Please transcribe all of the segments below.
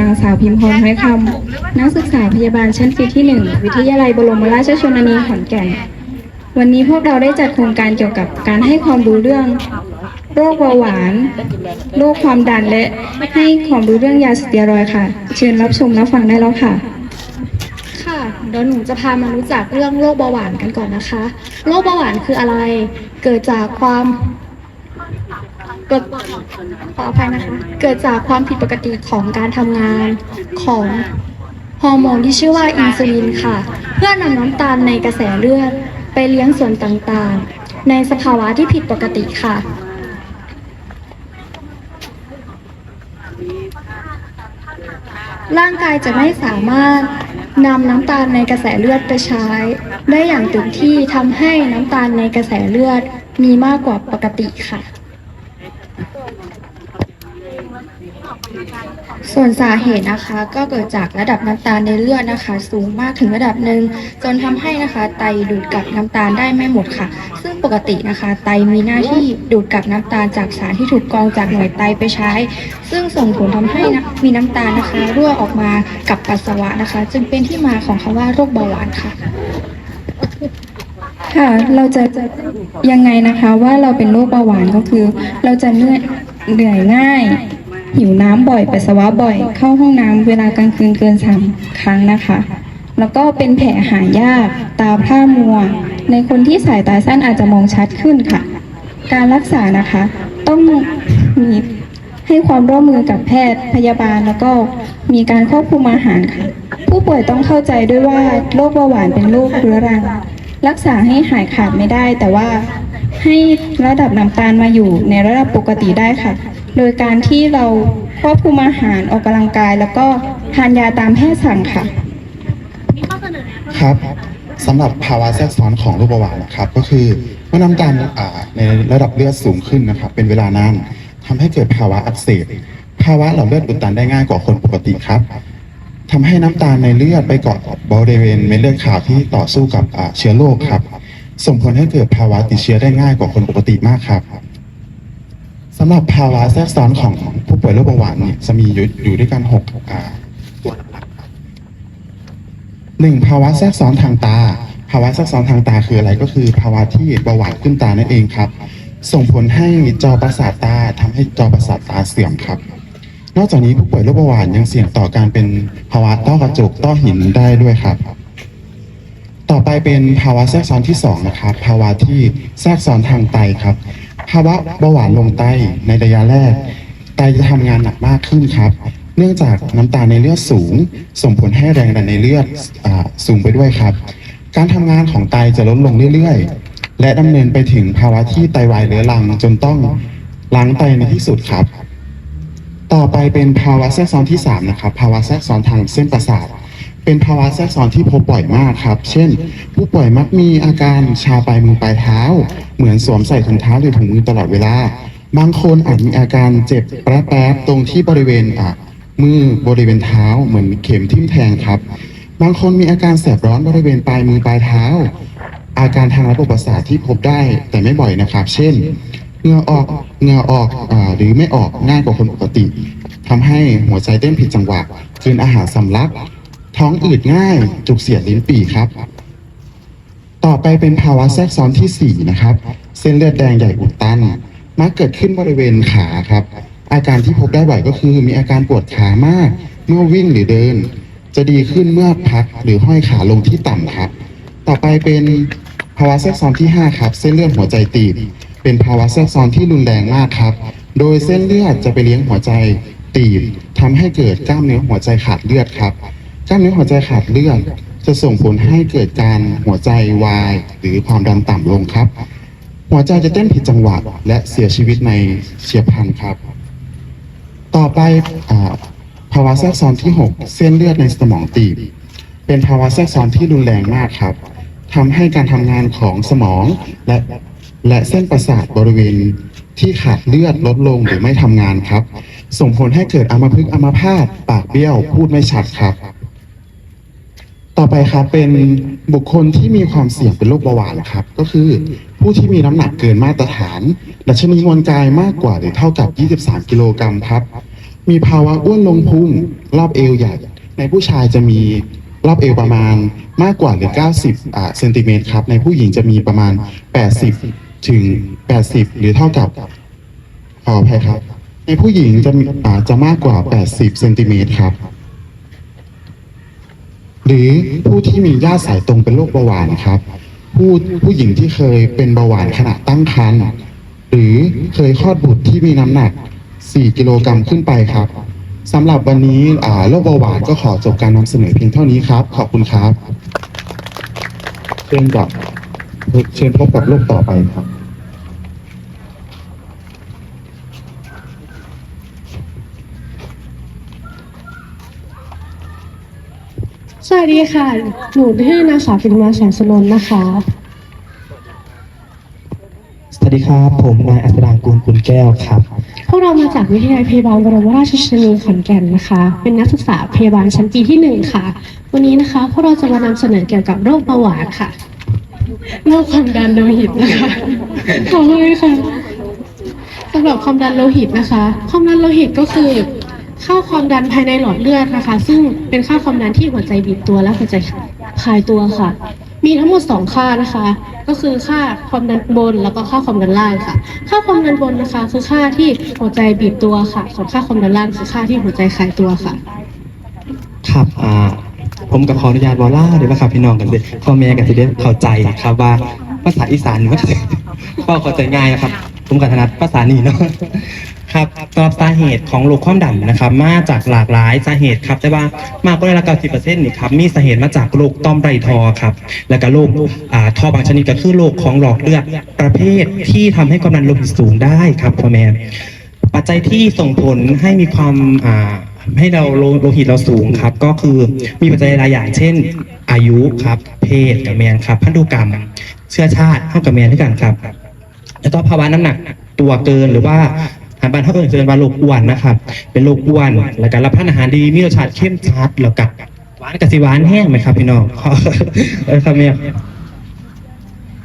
นางสาวพิมพรห้ยคำนักศึกษาพยาบาลชั้นปีที่หนึ่งวิทยาลัยบรมราชชนนีขอนแก่น วันนี้พวกเราได้จัดโครงการเกี่ยวกับการให้ความรู้เรื่อง โรคเบาหวาน โรคความดันและให้ความรู้เรื่องยาสเตียรอยค่ะ เชิญรับชมรับฟังได้แล้วค่ะค่ะเดี๋ยวหนูจะพามารู้จักเรื่องโรคเบาหวานกันก่อนนะคะ โรคเบาหวานคืออะไร เกิดจากความ เกิดขออภัยนะคะ เกิดจากความผิดปกติของการทำงานของฮอร์โมนที่ชื่อว่าอินซูลินค่ะ เพื่อนำน้ำตาลในกระแสเลือดไปเลี้ยงส่วนต่างๆ ในสภาวะที่ผิดปกติค่ะ ร่างกายจะไม่สามารถนำน้ำตาลในกระแสเลือดไปใช้ ได้อย่างเต็มที่ทำให้น้ำตาลในกระแสเลือดมีมากกว่าปกติค่ะ ส่วนสาเหตุนะคะก็เกิดจากระดับน้ำตาลในเลือดนะคะ สูงมากถึงระดับหนึ่งจนทำให้นะคะ ไตดูดกลับน้ำตาลได้ไม่หมดค่ะ ซึ่งปกตินะคะ ไตมีหน้าที่ดูดกลับน้ำตาลจากสารที่ถูกกรองจากหน่วยไตไปใช้ ซึ่งส่งผลทำให้นะมีน้ำตาลนะคะรั่วออกมากับปัสสาวะนะคะ จึงเป็นที่มาของคำว่าโรคเบาหวานค่ะค่ะเราจะยังไงนะคะว่าเราเป็นโรคเบาหวานก็คือ เราจะเหนื่อยเหนื่อยง่าย หิวน้ำบ่อยปัสสาวะบ่อย เข้าห้องน้ำเวลากลางคืนเกินสามครั้งนะคะ แล้วก็เป็นแผลหายาก ตาพร่ามัว ในคนที่สายตาสั้นอาจจะมองชัดขึ้นค่ะ การรักษานะคะ ต้องมีให้ความร่วมมือกับแพทย์พยาบาลแล้วก็มีการควบคุมอาหารค่ะ ผู้ป่วยต้องเข้าใจด้วยว่าโรคเบาหวานเป็นโรคเรื้อรัง รักษาให้หายขาดไม่ได้ แต่ว่าให้ระดับน้ำตาลมาอยู่ในระดับปกติได้ค่ะ โดยการที่เราควบคุมอาหารออกกำลังกาย แล้วก็ทานยาตามแพทย์สั่งค่ะ ครับสำหรับภาวะแทรกซ้อนของโรคเบาหวานนะครับก็คือเมื่อน้ำตาลอ่าในระดับเลือดสูงขึ้นนะครับเป็นเวลานานทำให้เกิดภาวะอักเสบภาวะหลอดเลือดอุดตันได้ง่ายกว่าคนปกติครับทำให้น้ำตาลในเลือดไปเกาะบริเวณเม็ดเลือดขาวที่ต่อสู้กับเชื้อโรคครับ ส่งผลให้เกิดภาวะติดเชื้อได้ง่ายกว่าคนปกติมากครับ สำหรับภาวะแทรกซ้อนของผู้ป่วยโรคเบาหวานเนี่ยจะมีอยู่อยู่ด้วยกันหกอ่าตัวหลักๆครับหนึ่งภาวะแทรกซ้อนทางตา ภาวะแทรกซ้อนทางตาคืออะไรก็คือ ภาวะที่เบาหวานขึ้นตานั่นเองครับ ส่งผลให้จอประสาทตาทำให้จอประสาทตาเสื่อมครับ นอกจากนี้ผู้ป่วยโรคเบาหวานยังเสี่ยงต่อการเป็นภาวะต้อกระจกต้อหินได้ด้วยครับ ต่อไปเป็นภาวะแทรกซ้อนที่สองนะครับภาวะที่แทรกซ้อนทางไตครับ ภาวะเบาหวานลงไตในระยะแรก ไตจะทำงานหนักมากขึ้นครับ เนื่องจากน้ำตาลในเลือดสูง ส่งผลให้แรงดันในเลือดอสูงไปด้วยครับ การทำงานของไตจะลดลงเรื่อยๆ และดำเนินไปถึงภาวะที่ไตวายเรื้อรังจนต้องล้างไตในที่สุดครับ ต่อไปเป็นภาวะแทรกซ้อนที่3นะครับภาวะแทรกซ้อนทางเส้นประสาท เป็นภาวะแทรกซ้อนที่พบบ่อยมากครับ เช่น ผู้ป่วยมักมีอาการชาปลายมือปลายเท้า เหมือนสวมใส่ถุงเท้าหรือถุงมือตลอดเวลา บางคนอาจมีอาการเจ็บแป๊บๆตรงที่บริเวณอะมือบริเวณเท้าเหมือนเข็มทิ่มแทงครับ บางคนมีอาการแสบร้อนบริเวณปลายมือปลายเท้า อาการทางระบบประสาทที่พบได้แต่ไม่บ่อยนะครับ เช่นเหงื่อออกเหงื่อออกอหรือไม่ออกง่ายกว่าคนปกติทำให้หัวใจเต้นผิดจังหวะกลืนอาหารสำลัก ท้องอืดง่าย จุกเสียดลิ้นปี่ครับ ต่อไปเป็นภาวะแทรกซ้อนที่ 4 นะครับ เส้นเลือดแดงใหญ่อุดตัน มักเกิดขึ้นบริเวณขาครับ อาการที่พบได้บ่อยก็คือ มีอาการปวดขามาก เมื่อวิ่งหรือเดิน จะดีขึ้นเมื่อพักหรือห้อยขาลงที่ต่ำครับ ต่อไปเป็นภาวะแทรกซ้อนที่ 5 ครับ เส้นเลือดหัวใจตีบ เป็นภาวะแทรกซ้อนที่รุนแรงมากครับ โดยเส้นเลือดจะไปเลี้ยงหัวใจตีบทำให้เกิดกล้ามเนื้อหัวใจขาดเลือดครับ กล้ามเนื้อหัวใจขาดเลือดจะส่งผลให้เกิดการหัวใจวาย หรือความดันต่ำลงครับ หัวใจจะเต้นผิดจังหวะและเสียชีวิตในเฉียบพลันครับ ต่อไปอภาวะแทรกซ้อนที่ 6 เส้นเลือดในสมองตีบ เป็นภาวะแทรกซ้อนที่รุนแรงมากครับทำให้การทำงานของสมองและและเส้นประสาทบริเวณที่ขาดเลือดลดลงหรือไม่ทำงานครับ ส่งผลให้เกิดอัมพฤกษ์อัมพาตปากเบี้ยวพูดไม่ชัดครับ ต่อไปครับเป็นบุคคลที่มีความเสี่ยงเป็นโรคเบาหวานครับ ก็คือผู้ที่มีน้ำหนักเกินมาตรฐาน ดัชนีมวลกายมากกว่าหรือเท่ากับ 23 กิโลกรัมครับ มีภาวะอ้วนลงพุงรอบเอวใหญ่ ในผู้ชายจะมีรอบเอวประมาณมากกว่าหรือ 90อ่าเซนติเมตรครับ ในผู้หญิงจะมีประมาณ 80 ถึง 80 หรือเท่ากับขออภัยครับ ในผู้หญิงจะมีอ่าจะมากกว่า 80 เซนติเมตรครับ หรือผู้ที่มีญาติสายตรงเป็นโรคเบาหวานครับ ผู้ผู้หญิงที่เคยเป็นเบาหวานขณะตั้งครรภ์หรือเคยคลอดบุตรที่มีน้ำหนัก 4 กิโลกรัมขึ้นไปครับสำหรับวันนี้อ่าโรคเบาหวานก็ขอจบการนำเสนอเพียงเท่านี้ครับ ขอบคุณครับเชิญกับเชิญพบกับโรคต่อไปครับ สวัสดีค่ะ หนูชื่อนางสาวฟินมาแสงสนนท์นะคะ สวัสดีครับ ผมนายอัศดางกูลกุลแก้วครับ พวกเรามาจากวิทยาลัยพยาบาลบรมราชชนนีขอนแก่นนะคะ เป็นนักศึกษาพยาบาลชั้นปีที่หนึ่งค่ะ วันนี้นะคะ พวกเราจะมานำเสนอเกี่ยวกับโรคเบาหวานค่ะโรคความดันโลหิตนะคะ ขอบคุณค่ะสำหรับความดันโลหิตนะคะ ความดันโลหิตก็คือ ค่าความดันภายในหลอดเลือดนะคะ ซึ่งเป็นค่าความดันที่หัวใจบีบตัวและหัวใจคลายตัวค่ะ มีทั้งหมดสองค่านะคะ ก็คือค่าความดันบนแล้วก็ค่าความดันล่างค่ะ ค่าความดันบนนะคะ คือค่าที่หัวใจบีบตัวค่ะ ส่วนค่าความดันล่างคือค่าที่หัวใจคลายตัวค่ะ ครับอ่าผมกับขออนุญาตวอลล่าเดี๋ยวนะครับพี่น้องกันเลยพ่อแม่กันจะได้เข้าใจครับว่าภาษาอีสานนี่มันก็เข้าใจง่ายนะครับ ผมกับถนัดภาษานี่เนาะ ครับสำหรับสาเหตุของโรคความดันนะครับ มาจากหลากหลายสาเหตุครับ แต่ว่ามากกว่าละเก้าสิบเปอร์เซ็นต์นี่ครับ มีสาเหตุมาจากโรคต้อมไรทอครับ แล้วก็โรคอ่าทอบางชนิดก็คือโรคของหลอดเลือดประเภทที่ทำให้ความดันโลหิตสูงได้ครับพ่อแม่ปัจจัยที่ส่งผลให้มีความอ่าให้เราโลหิตเราสูงครับ ก็คือมีปัจจัยหลายอย่างเช่น อายุครับ เพศกับแมนครับ พันธุกรรม เชื้อชาติเท่ากับแมนด้วยกันครับ แล้วก็ภาวะน้ำหนักตัวเกินหรือว่า อาหารบ้านเท่ากันเกินว่าโรคอ้วนนะครับ เป็นโรคอ้วน แล้วก็รับประทานอาหารดีมีรสชาติเข้มชัดแล้วกับหวานกับสิหวานแห้งไหมครับพี่น้องเออครับแม่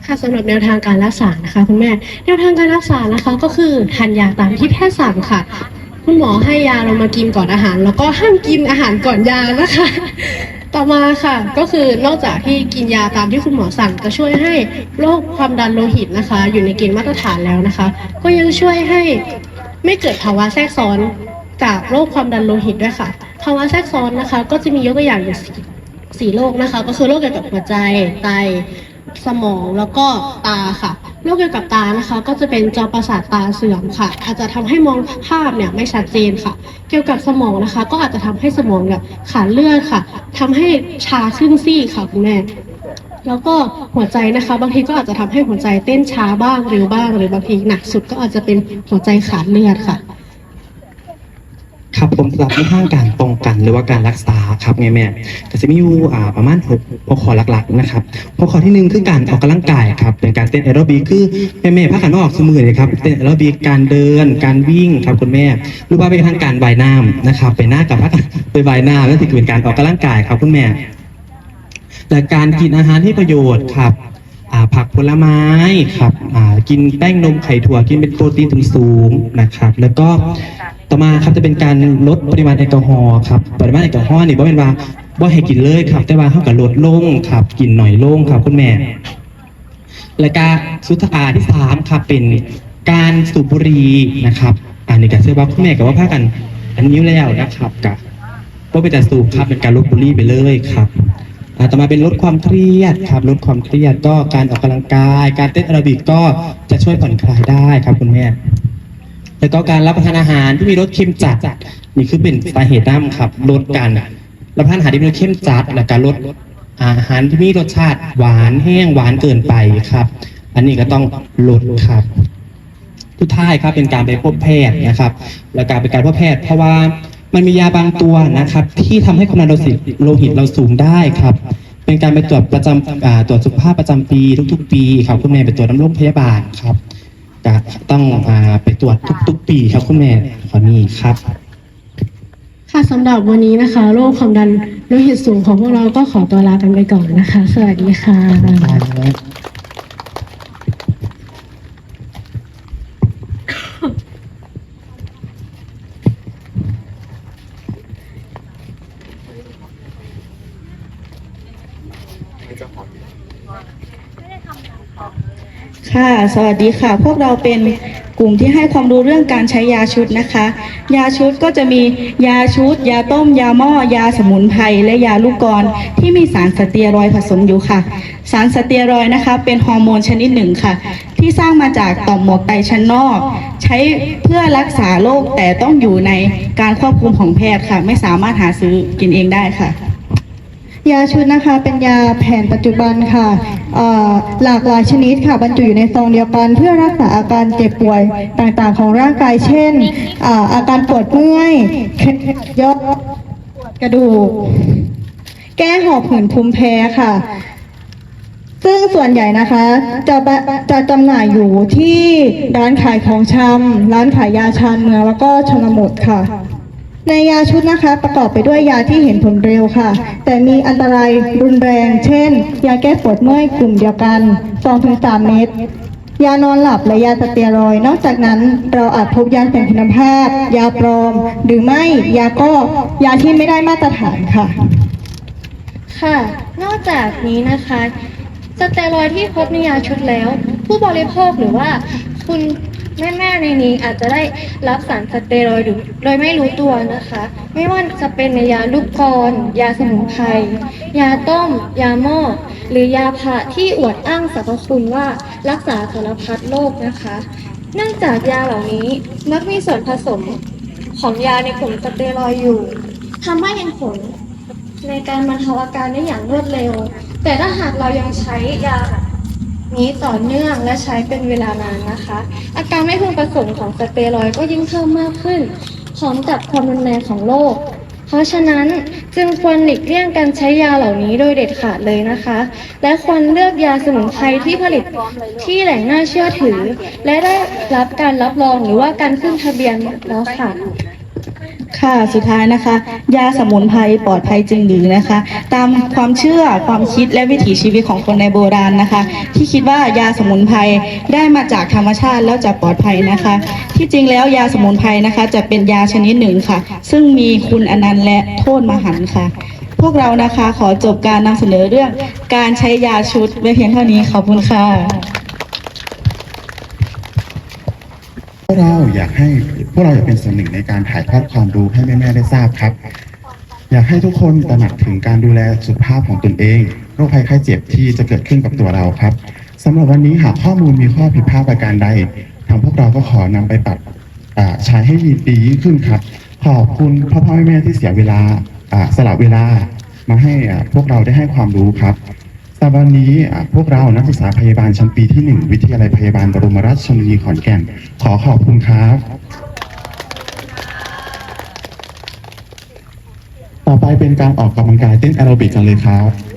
ค่ะสำหรับแนวทางการรักษานะคะคุณแม่ แนวทางการรักษานะคะก็คือทานยาตามที่แพทย์สั่งค่ะ คุณหมอให้ยาเรามากินก่อนอาหาร แล้วก็ห้ามกินอาหารก่อนยานะคะ ต่อมาค่ะ ก็คือนอกจากที่กินยาตามที่คุณหมอสั่งจะช่วยให้โรคความดันโลหิตนะคะ อยู่ในเกณฑ์มาตรฐานแล้วนะคะ ก็ยังช่วยให้ ไม่เกิดภาวะแทรกซ้อนจากโรคความดันโลหิตด้วยค่ะ ภาวะแทรกซ้อนนะคะ ก็จะมียกตัวอย่างอยู่สี่สโรคนะคะ ก็คือโรคเกี่ยวกับหัวใจไตสมองแล้วก็ตาค่ะโรคเกี่ยวกับตานะคะ ก็จะเป็นจอประสาทตาเสื่อมค่ะ อาจจะทำให้มองภาพเนี่ยไม่ชัดเจนค่ะ เกี่ยวกับสมองนะคะ ก็อาจจะทำให้สมองเนี่ยขาดเลือดค่ะทำให้ชาครึ่งซี่ค่ะคุณแม่ แล้วก็หัวใจนะคะ บางทีก็อาจจะทำให้หัวใจเต้นช้าบ้างเร็วบ้าง หรือบางทีหนักสุดก็อาจจะเป็นหัวใจขาดเลือดค่ะ ครับผมสำหรับในทางการป้องกันหรือว่าการรักษาครับไงแม่ก็จะมีอยู่อ่าประมาณหกหัวข้อหลักๆนะครับหัวข้อที่หนึ่งคือการออกกำลังกายครับเป็นการเต้นแอโรบิกคือแม่แม่ๆพักกันออกสมือเลยครับเต้นแอโรบิกการเดิน การวิ่งครับคุณแม่หรือว่าเป็นทางการว่ายน้ำนะครับไปหน้ากับพักไปว่ายน้ำนั่นถือเป็นการออกกำลังกายครับคุณแม่ และการกินอาหารที่ประโยชน์ครับผักผลไม้ครับกินแป้งนมไข่ถั่วกินเป็นโปรตีนสูงนะครับ แล้วก็ต่อมาครับจะเป็นการลดปริมาณแอลกอฮอล์ครับปริมาณแอลกอฮอล์นี่บ่เป็นว่าบ่ให้กินเลยครับ แต่ว่าเท่ากับลดลงครับกินหน่อยลงครับคุณแม่ และการสุดท้ายที่สามครับเป็นการสูบบุหรี่นะครับอันนี้ก็เชื่อว่าคุณแม่กับว่าพากัน อันนี้แล้วนะครับกับก็เป็นแต่สูบครับเป็นการลดบุหรี่ไปเลยครับ ต่อมาเป็นลดความเครียดครับลดความเครียดก็การออกกำลังกาย การเต้นแอโรบิกก็จะช่วยผ่อนคลายได้ครับคุณแม่แล้วก็การรับประทานอาหารที่มีรสเค็มจัดนี่คือเป็นสาเหตุน้ำครับลดการรับประทานอาหารที่มีรสเค็มจัดและการลดอาหารที่มีรสชาติหวานแห้งหวานเกินไปครับ อันนี้ก็ต้องลดครับทุดท้ายครับเป็นการไปพบแพทย์นะครับ และการเป็นการพบแพทย์เพราะว่า มันมียาบางตัวนะครับ ที่ทำให้ความดันโลหิตโลหิตเราสูงได้ครับ เป็นการไปตรวจประจำอ่าตรวจสุขภาพประจำปีทุก ๆ ปีครับคุณแม่ไปตรวจน้ำโรงพยาบาลครับก็ต้องอ่าไปตรวจทุก ๆ ปีครับคุณแม่ขอนี้ครับค่ะสำหรับวันนี้นะคะโรคความดันโลหิตสูงของพวกเราก็ขอตัวลากันไปก่อนนะคะ สวัสดีค่ะ สวัสดีค่ะ พวกเราเป็นกลุ่มที่ให้ความรู้เรื่องการใช้ยาชุดนะคะ ยาชุดก็จะมียาชุด ยาต้ม ยาหม้อ ยาสมุนไพร และยาลูกกรที่มีสารสเตียรอยผสมอยู่ค่ะ สารสเตียรอยนะคะ เป็นฮอร์โมนชนิดหนึ่งค่ะ ที่สร้างมาจากต่อมหมวกไตชั้นนอก ใช้เพื่อรักษาโรคแต่ต้องอยู่ในการควบคุมของแพทย์ค่ะ ไม่สามารถหาซื้อกินเองได้ค่ะ ยาชุดนะคะเป็นยาแผนปัจจุบันค่ะหลากหลายชนิดค่ะบรรจุอยู่ในซองเดียวกัน เพื่อรักษาอาการเจ็บป่วยต่างๆ ของร่างกาย เช่นอาการปวดเมื่อยเคล็ดยอกระดูกแก้หอบหืนภูมิแพ้ค่ะ ซึ่งส่วนใหญ่นะคะ จะบะจะจำหน่ายอยู่ที่ร้านขายของชำร้านขายยาชาญเมืองแล้วก็ชนบทค่ะ ในยาชุดนะคะประกอบไปด้วยยาที่เห็นผลเร็วค่ะ แต่มีอันตรายรุนแรง เช่น ยาแก้ปวดเมื่อยกลุ่มเดียวกัน 2-3 เม็ดยานอนหลับและยาสเตียรอยด์นอกจากนั้นเราอาจพบยาเสื่อมคุณภาพ ยาปลอม หรือไม่ยาก็ยาที่ไม่ได้มาตรฐานค่ะ ค่ะ นอกจากนี้นะคะสเตียรอยด์ที่พบในยาชุดแล้ว ผู้บริโภคหรือว่าคุณ แม่ๆในนี้อาจจะได้รับสารสเตียรอยด์โดยไม่รู้ตัวนะคะ ไม่ว่าจะเป็นในยาลูกกรยาสมุนไพรยาต้ม ยาหม้อหรือยาพาที่อวดอ้างสรรพคุณว่ารักษาสารพัดโรคนะคะเนื่องจากยาเหล่านี้มักมีส่วนผสมของยาในกลุ่มสเตียรอยด์อยู่ทำให้เห็นผลในการบรรเทาอาการได้อย่างรวดเร็ว แต่ถ้าหากเรายังใช้ยาแบบ นี้ต่อเนื่องและใช้เป็นเวลานานนะคะ อาการไม่พึงประสงค์ของสเตียรอยด์ก็ยิ่งเพิ่มมากขึ้นพร้อมกับความรุนแรงของโรคเพราะฉะนั้นจึงควรหลีกเลี่ยงการใช้ยาเหล่านี้โดยเด็ดขาดเลยนะคะ และควรเลือกยาสมุนไพรที่ผลิตที่แหล่งน่าเชื่อถือ และได้รับการรับรองหรือว่าการขึ้นทะเบียนแล้วค่ะ ค่ะสุดท้ายนะคะ ยาสมุนไพรปลอดภัยจริงหรือนะคะ ตามความเชื่อความคิดและวิถีชีวิตของคนในโบราณนะคะ ที่คิดว่ายาสมุนไพรได้มาจากธรรมชาติแล้วจะปลอดภัยนะคะ ที่จริงแล้วยาสมุนไพรนะคะ จะเป็นยาชนิดหนึ่งค่ะ ซึ่งมีคุณอนันต์และโทษมหันต์ค่ะ พวกเรานะคะขอจบการนำเสนอเรื่องการใช้ยาชุดไว้เพียงเท่านี้ขอบคุณค่ะ วกเราอยากให้พวกเราอยากเป็นส่วนหนึ่งในการถ่ายทอดความรู้ให้แม่ๆได้ทราบครับ อยากให้ทุกคนตระหนักถึงการดูแลสุขภาพของตนเองโรคภัยไข้เจ็บที่จะเกิดขึ้นกับตัวเราครับสำหรับวันนี้หากข้อมูลมีข้อผิดพลาดประการใด ทางพวกเราก็ขอนำไปปรับใช้ให้ดียิ่งขึ้นครับ ขอบคุณพ่อพ่อแม่ที่เสียเวลาสละเวลามาให้พวกเราได้ให้ความรู้ครับ สำหรับวันนี้พวกเรานักศึกษาพยาบาลชั้นปีที่ 1 วิทยาลัยพยาบาลบรมราชชนนีขอนแก่น ขอขอบคุณครับ ต่อไปเป็นการออกกำลังกายเต้นแอโรบิกกันเลยครับ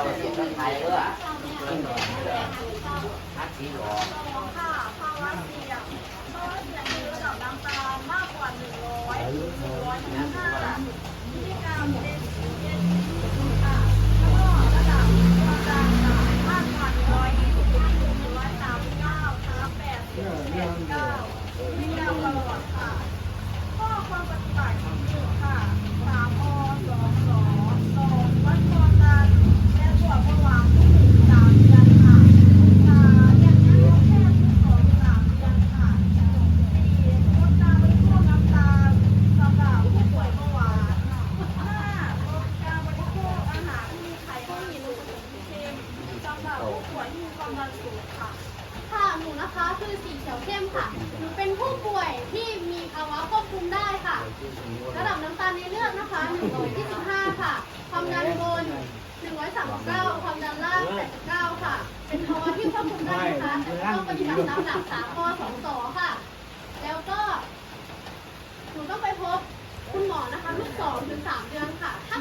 กเราเสียงไทยเออฮัตสีหลอค่ะภาวะเสี่ยงเพราะว่าเสี่ยงมีระดับน้ำตาลมากกว่า100ถึง125มิลลิกรัมเปอร์เซ็นต์ค่ะแล้วก็ระดับความดันต่ำมากกว่า120ถึง139ทับ80 89มิลลิกรัมต่อหลอดค่ะข้อความปฏิบัติหนึ่งค่ะสามอสองสองสองวัดความดันและตรวจเบาหวานทุกหนึ่งสามเดือนค่ะสามอย่างนี้นแค่ทุกสองสามเดือนค่ะสี่ลดการบริโภคน้ำตาลสำหรับผู้ป่วยเบาหวานห้าลดการบริโภคอาหารที่มีไขมันมีรสเค็มสำหรับผู้ป่วยที่มีความดันสูงค่ะ ค่ะหนูนะคะคือสีเขียวเข้มค่ะ หนูเป็นผู้ป่วยที่มีภาวะควบคุมได้ค่ะ ระดับน้ำตาลในเลือดนะคะ 125 ค่ะ ความดันบน 139 ความดันล่าง 89 ค่ะ เป็นภาวะที่ควบคุมได้นะคะต้องปฏิบัติตามหลัก3ข้อ2สอค่ะ แล้วก็ หนูต้องไปพบคุณหมอนะคะทุกสองถึงสามเดือนค่ะ ถ้า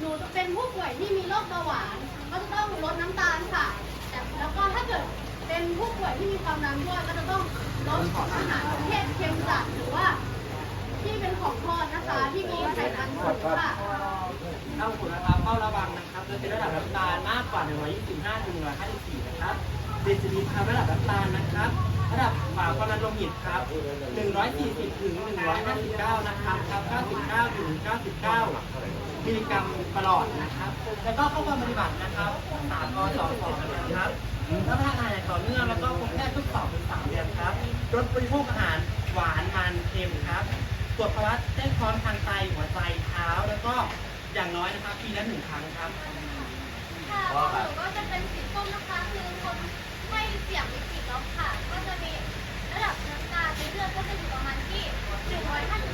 หนูจะเป็นผู้ป่วยที่มีโรคเบาหวาน ก็จะต้องลดน้ำตาลค่ะแต่แล้วก็ถ้าเกิดเป็นผู้ป่วยที่มีความดันด้วยก็จะต้องลดอาหารประเภทเค็มจัดหรือว่า ที่เป็นของทอดนะคะที่มีไขมันสูงค่ะเข้าคุณนะครับเฝ้าระวังนะครับโดยเป็นระดับน้ำตาลมากกว่า 125ถึง154 นะครับเดซิลิตรครับระดับน้ำตาลนะครับ ระดับฝาความดันโลหิตครับ 140ถึง159 นะครับครับ99ถึง99มิลลิกรัมประหลอดนะครับ แล้วก็ข้อความปฏิบัตินะครับ3ก2 2นะครับรับประทานอาหารอย่างต่อเนื่องแล้วก็พบแพทย์ทุก2ถึง3เดือนครับลดบริโภคอาหารหวานมันเค็มครับ ตรวจภาวะแทรกซ้อนทางไตหัวใจเท้าแล้วก็อย่างน้อยนะครับปีละหนึ่งครั้งครับ ค่ะของหนูก็จะเป็นสีส้มนะคะ คือคนไม่เสี่ยงวิกฤตแล้วค่ะ ก็จะมีระดับน้ำตาลในเลือดก็จะอยู่ประมาณที่155ถึง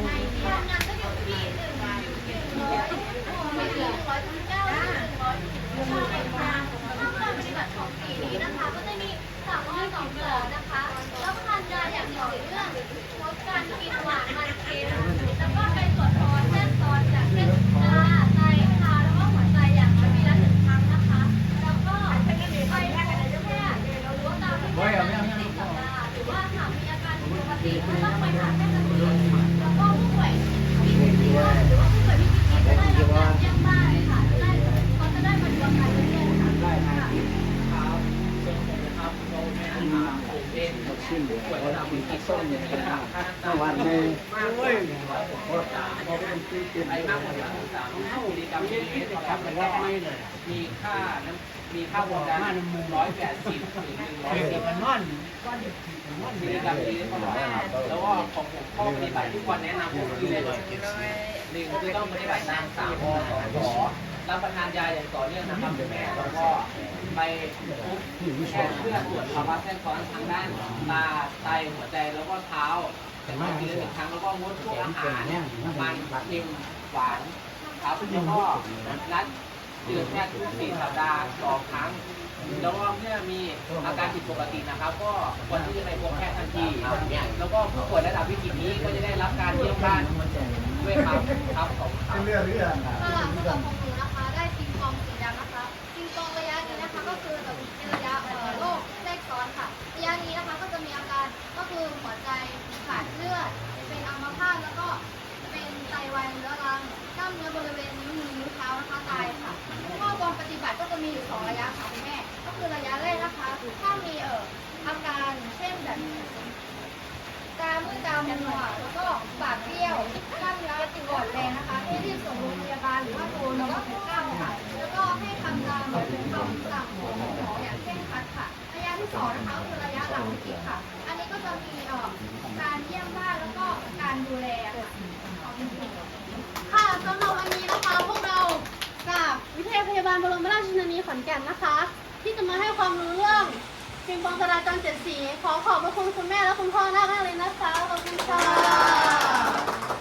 112ในความดันก็อยู่ที่1 1 100ไม่ถึง119ถึง100ในค่ะข้อการปฏิบัติของสีนี้นะคะ ก็จะมีสามข้อสองสองนะคะรับประทานยาอย่างต่อเนื่อง ลดการกินหวานมันเค็มแล้วก็ไปตรวจพอแทรกซ้อนจากเช่นตาไตตาแล้วก็หัวใจอย่างน้อยปีละหนึ่งครั้งนะคะ แล้วก็ไปพบแพทย์หรือว่าตามที่แพทย์นัดสี่สัปดาห์หรือว่าหากมีอาการผิดปกติก็ต้องไปหาแพทย์ นะครับแล้วก็มีค่าน้ำมีค่าความดันร้อยแปดสิบถึงหนึ่งร้อยสิบมันนอนมิลลิกรัมเมตรแล้วก็ของผมข้อปฏิบัติทุกวันแนะนำผมคือหนึ่งคือต้องปฏิบัติตามสามข้อสองข้อรับประทานยาอย่างต่อเนื่องนะครับแม่แล้วก็ไปพบแพทย์เพื่อตรวจภาวะแทรกซ้อนทางด้านตาไตหัวใจแล้วก็เท้าแต่มาทีละหนึ่งครั้งแล้วก็งดพวกอาหารมันเค็มหวาน ครับแล้วก็นัดเดือนแพทย์ทุกสี่สัปดาห์สองครั้งแล้วก็เมื่อมีอาการผิดปกตินะครับ ก็ควรที่จะไปพบแพทย์ทันทีแล้วก็ผู้ป่วยระดับวิกฤตนี้ก็จะได้รับการเยี่ยมบ้านด้วยครับครับขอบคุณครับค่ะสำหรับของหนูนะคะได้ซิงกองสีดำนะคะซิงกองระยะนี้นะคะก็คือแบบเป็นระยะโรคแทรกซ้อนค่ะระยะนี้นะคะก็จะมีอาการก็คือหัวใจขาดเลือดเป็นอัมพาตแล้วก็เป็นไตวายเรื้อรัง มเนื้อบริเวณนิ้วมือนิ้วเท้านะคะตายค่ะข้อกองปฏิบัติก็จะมีอยู่สองระยะค่ะคุณแม่ก็คือระยะแรกนะคะถ้ามีเอ่ออาการเช่นแบบตามือตามัวแล้วก็ปากเปรี้ยวกล้ามเนื้อติดกอดแรงนะคะให้รีบส่งโรงพยาบาลหรือว่าโทรหรือว่าถึงเก้าค่ะแล้วก็ให้ทำตามคำสั่งของหมออย่างเคร่งครัดค่ะ ระยะที่สองนะคะคือระยะหลังวิกฤตค่ะ อันนี้ก็จะมีเอ่อการเยี่ยมบ้านแล้วก็การดูแล ยาบาลบรมราชชนนีขอนแก่นนะคะ ที่จะมาให้ความรู้เรื่องปิงปองจราจรเจ็ดสีขอขอบพระคุณคุณแม่และคุณพ่อมากมากเลยนะคะขอบคุณค่ะ